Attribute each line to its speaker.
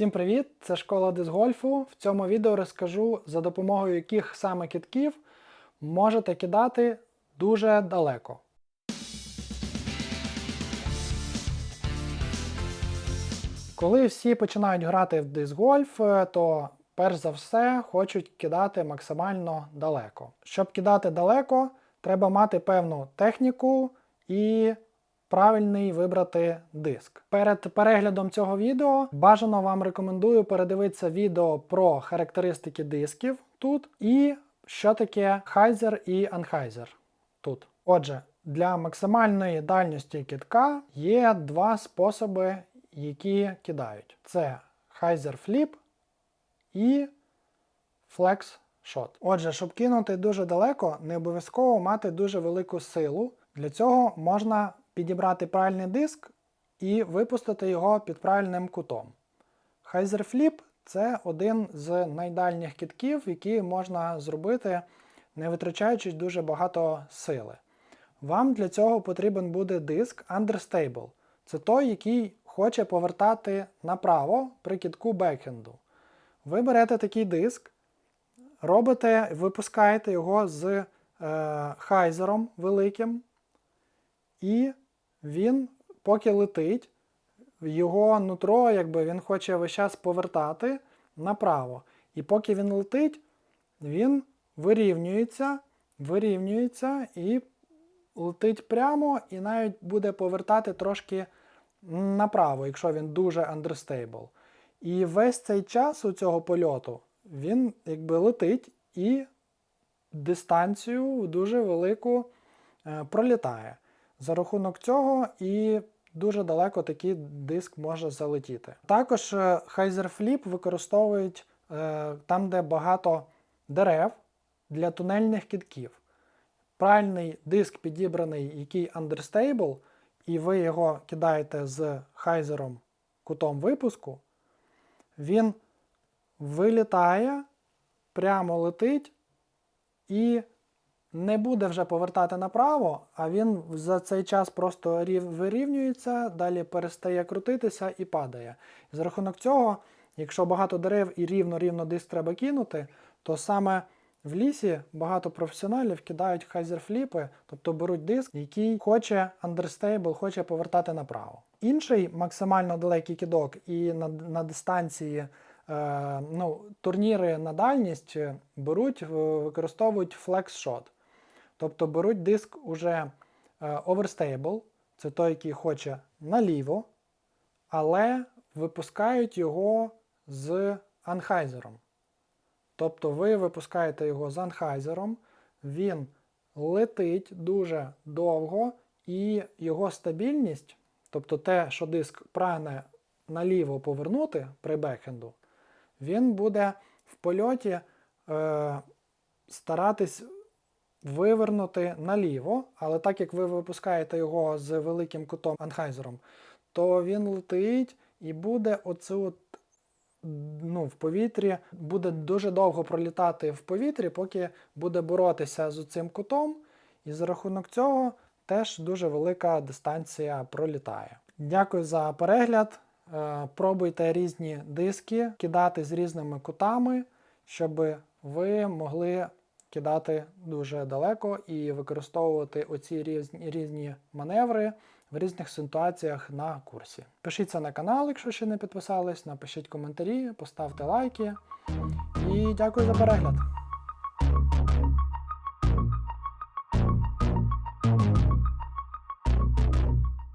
Speaker 1: Всім привіт! Це школа дисгольфу. В цьому відео розкажу, за допомогою яких саме китків можете кидати дуже далеко. Коли всі починають грати в дисгольф, е, то перш за все хочуть кидати максимально далеко. Щоб кидати далеко, треба мати певну техніку і правильний вибрати диск. Перед переглядом цього відео бажано вам рекомендую передивитися відео про характеристики дисків тут і що таке Хайзер і Anheuser тут. Отже, для максимальної дальності китка є два способи, які кидають. Це Hyzer Flip і Flex Shot. Отже, щоб кинути дуже далеко, не обов'язково мати дуже велику силу. Для цього можна підібрати правильний диск і випустити його під правильним кутом. Flip це один з найдальніх китків, які можна зробити, не витрачаючи дуже багато сили. Вам для цього потрібен буде диск Understable. Це той, який хоче повертати направо при китку бекхенду. Ви берете такий диск, робите, випускаєте його з е, хайзером великим, і він, поки летить, його нутро, якби він хоче весь час повертати направо. І поки він летить, він вирівнюється, вирівнюється і летить прямо, і навіть буде повертати трошки направо, якщо він дуже understable. І весь цей час у цього польоту він якби летить і дистанцію дуже велику е, пролітає. За рахунок цього і дуже далеко такий диск може залетіти. Також е, Hyzer Flip використовують е, там, де багато дерев для тунельних кітків. Правильний диск підібраний, який understable, і ви його кидаєте з хайзером кутом випуску, він вилітає, прямо летить і не буде вже повертати направо, а він за цей час просто рів- вирівнюється, далі перестає крутитися і падає. За рахунок цього, якщо багато дерев і рівно-рівно диск треба кинути, то саме в лісі багато професіоналів кидають хайзерфліпи, тобто беруть диск, який хоче understable, хоче повертати направо. Інший максимально далекий кидок і на, на дистанції е, ну, турніри на дальність беруть, використовують shot. Тобто беруть диск уже е, overstable, це той, який хоче наліво, але випускають його з анхайзером. Тобто ви випускаєте його з анхайзером, він летить дуже довго, і його стабільність, тобто те, що диск прагне наліво повернути при бекхенду, він буде в польоті е, старатись вивернути наліво, але так як ви випускаєте його з великим кутом анхайзером, то він летить і буде оцю от ну, в повітрі, буде дуже довго пролітати в повітрі, поки буде боротися з цим кутом, і за рахунок цього теж дуже велика дистанція пролітає. Дякую за перегляд. Е, Пробуйте різні диски, кидати з різними кутами, щоб ви могли кидати дуже далеко і використовувати оці різні, різні маневри в різних ситуаціях на курсі. Пишіться на канал, якщо ще не підписались, напишіть коментарі, поставте лайки. І дякую за перегляд.